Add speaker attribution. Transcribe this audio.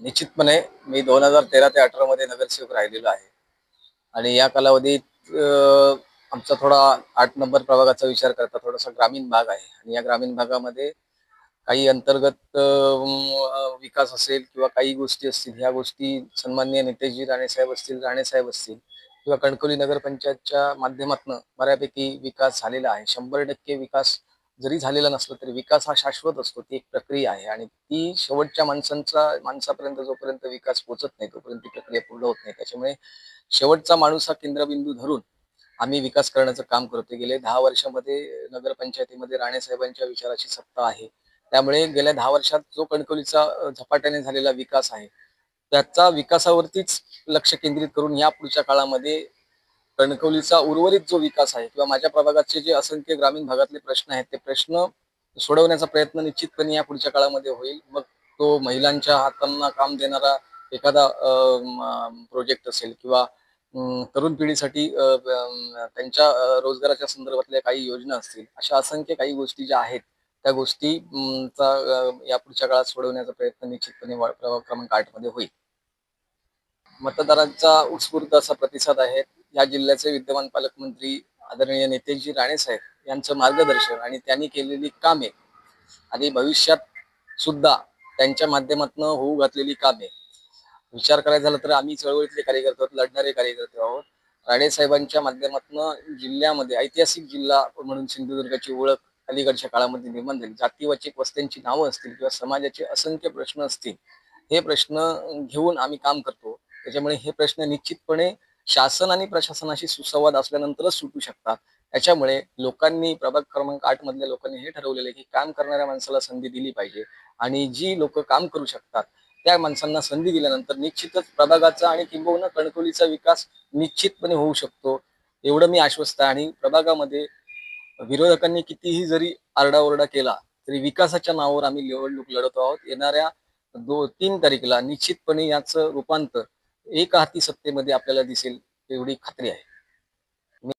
Speaker 1: निश्चितपणे मी दोन हजार तेरा ते अठरामध्ये नगरसेवक राहिलेलो आहे. आणि या कालावधीत आमचा थोडा आठ नंबर प्रभागाचा विचार करता थोडासा ग्रामीण भाग आहे. आणि या ग्रामीण भागामध्ये काही अंतर्गत विकास असेल किंवा काही गोष्टी असतील ह्या गोष्टी सन्मान्य नेतेजी राणेसाहेब असतील राणेसाहेब असतील किंवा कणकवली नगरपंचायतच्या माध्यमातून बऱ्यापैकी विकास झालेला आहे. शंभर टक्के विकास जरी झालेला नसला तरी विकास हा शाश्वत असतो ती एक प्रक्रिया आहे. आणि ती शेवटच्या माणसांचा माणसापर्यंत जोपर्यंत विकास पोहोचत नाही तोपर्यंत ती प्रक्रिया पूर्ण होत नाही. त्याच्यामुळे शेवटचा माणूस हा केंद्रबिंदू धरून आम्ही विकास करण्याचं काम करतो गेले दहा वर्षामध्ये नगरपंचायतीमध्ये राणेसाहेबांच्या विचाराची सत्ता आहे. त्यामुळे गेल्या दहा वर्षात जो कणकवलीचा झपाट्याने झालेला विकास आहे त्याचा विकासावरतीच लक्ष केंद्रित करून या पुढच्या काळामध्ये कणकवलीचा उर्वरित जो विकास आहे किंवा माझ्या प्रभागाचे जे असंख्य ग्रामीण भागातले प्रश्न आहेत ते प्रश्न सोडवण्याचा प्रयत्न निश्चितपणे या पुढच्या काळामध्ये होईल. मग तो महिलांच्या हातांना काम देणारा एखादा प्रोजेक्ट असेल किंवा तरुण पिढीसाठी त्यांच्या रोजगाराच्या संदर्भातल्या काही योजना असतील अशा असंख्य काही गोष्टी ज्या आहेत त्या गोष्टी चा या पुढच्या काळात सोडवण्याचा प्रयत्न निश्चितपणे वा- प्रभाग क्रमांक आठमध्ये होईल. मतदारांचा उत्स्फूर्त असा प्रतिसाद आहे. या जिल्ह्याचे विद्यमान पालकमंत्री आदरणीय नेतेजी राणेसाहेब यांचं मार्गदर्शन आणि त्यांनी केलेली कामे आणि भविष्यात सुद्धा त्यांच्या माध्यमातून होऊ घातलेली कामे. विचार करायचा झाला तर आम्ही चळवळीतले कार्यकर्ते आहोत लढणारे कार्यकर्ते आहोत. राणेसाहेबांच्या माध्यमातून जिल्ह्यामध्ये ऐतिहासिक जिल्हा म्हणून सिंधुदुर्गाची ओळख अलीकडच्या काळामध्ये निर्माण झाली. जातीवाचक वस्त्यांची नावं असतील किंवा समाजाचे असंख्य प्रश्न असतील हे प्रश्न घेऊन आम्ही काम करतो. त्याच्यामुळे हे प्रश्न निश्चितपणे शासन आणि प्रशासनाशी सुसंवाद असल्यानंतरच सुटू शकतात. त्याच्यामुळे लोकांनी प्रभाग क्रमांक आठ मधल्या लोकांनी हे ठरवलेलं आहे की काम करणाऱ्या माणसाला संधी दिली पाहिजे आणि जी लोक काम करू शकतात त्या माणसांना संधी दिल्यानंतर निश्चितच प्रभागाचा आणि किंबहुना कणकवलीचा विकास निश्चितपणे होऊ शकतो एवढं मी आश्वस्त आहे. आणि प्रभागामध्ये विरोधकांनी कितीही जरी आरडाओरडा केला तरी विकासाच्या नावावर आम्ही निवडणूक लढत आहोत. येणाऱ्या दो तीन तारीखला निश्चितपणे याचं रूपांतर एक हाती सत्तेमध्ये आपल्याला दिसेल एवढी खात्री आहे.